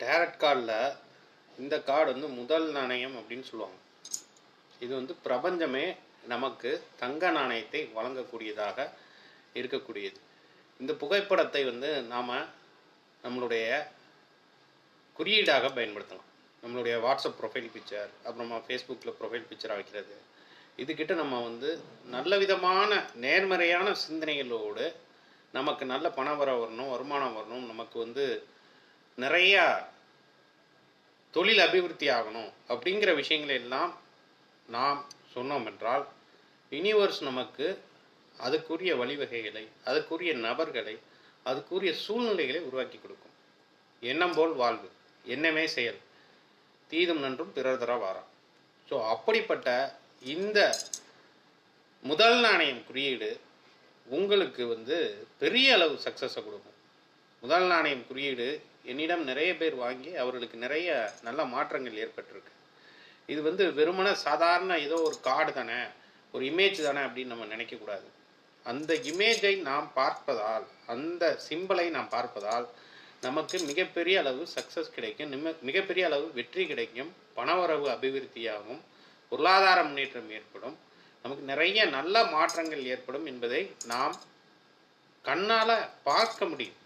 Tarot கார்டில் இந்த card வந்து முதல் நாணயம் அப்படின்னு சொல்லுவாங்க. இது வந்து பிரபஞ்சமே நமக்கு தங்க நாணயத்தை வழங்கக்கூடியதாக இருக்கக்கூடியது. இந்த புகைப்படத்தை வந்து நாம் நம்மளுடைய குறியீடாக பயன்படுத்தலாம். நம்மளுடைய வாட்ஸ்அப் ப்ரொஃபைல் பிக்சர் அப்புறமா ஃபேஸ்புக்கில் ப்ரொஃபைல் பிக்சர் வைக்கிறது இதுக்கிட்ட நம்ம வந்து நல்ல விதமான நேர்மறையான சிந்தனைகளோடு நமக்கு நல்ல பணம் வர வரணும் வருமானம் வரணும் நமக்கு வந்து நிறையா தொழில் அபிவிருத்தி ஆகணும் அப்படிங்கிற விஷயங்களை எல்லாம் நாம் சொன்னோம் என்றால் யூனிவர்ஸ் நமக்கு அதுக்குரிய வழிவகைகளை அதுக்குரிய நபர்களை அதுக்குரிய சூழ்நிலைகளை உருவாக்கி கொடுக்கும். எண்ணம் போல் வாழ்வு எண்ணமே செயல். தீதும் நன்றும் பிறர் தர வாரம் ஸோ அப்படிப்பட்ட இந்த முதல் நாணயம் குறியீடு உங்களுக்கு வந்து பெரிய அளவு சக்ஸஸை கொடுக்கும். முதல் நாணயம் குறியீடு என்னிடம் நிறைய பேர் வாங்கி அவர்களுக்கு நிறைய நல்ல மாற்றங்கள் ஏற்பட்டிருக்கு. இது வந்து வெறுமனே சாதாரண ஏதோ ஒரு கார்டு தானே ஒரு இமேஜ் தானே அப்படின்னு நம்ம நினைக்கக்கூடாது. அந்த இமேஜை நாம் பார்ப்பதால் அந்த சிம்பலை நாம் பார்ப்பதால் நமக்கு மிகப்பெரிய அளவு சக்ஸஸ் கிடைக்கும் நிம்ம மிகப்பெரிய அளவு வெற்றி கிடைக்கும் பணவரவு அபிவிருத்தியாகும் பொருளாதார முன்னேற்றம் ஏற்படும் நமக்கு நிறைய நல்ல மாற்றங்கள் ஏற்படும் என்பதை நாம் கண்ணால் பார்க்க முடியும்.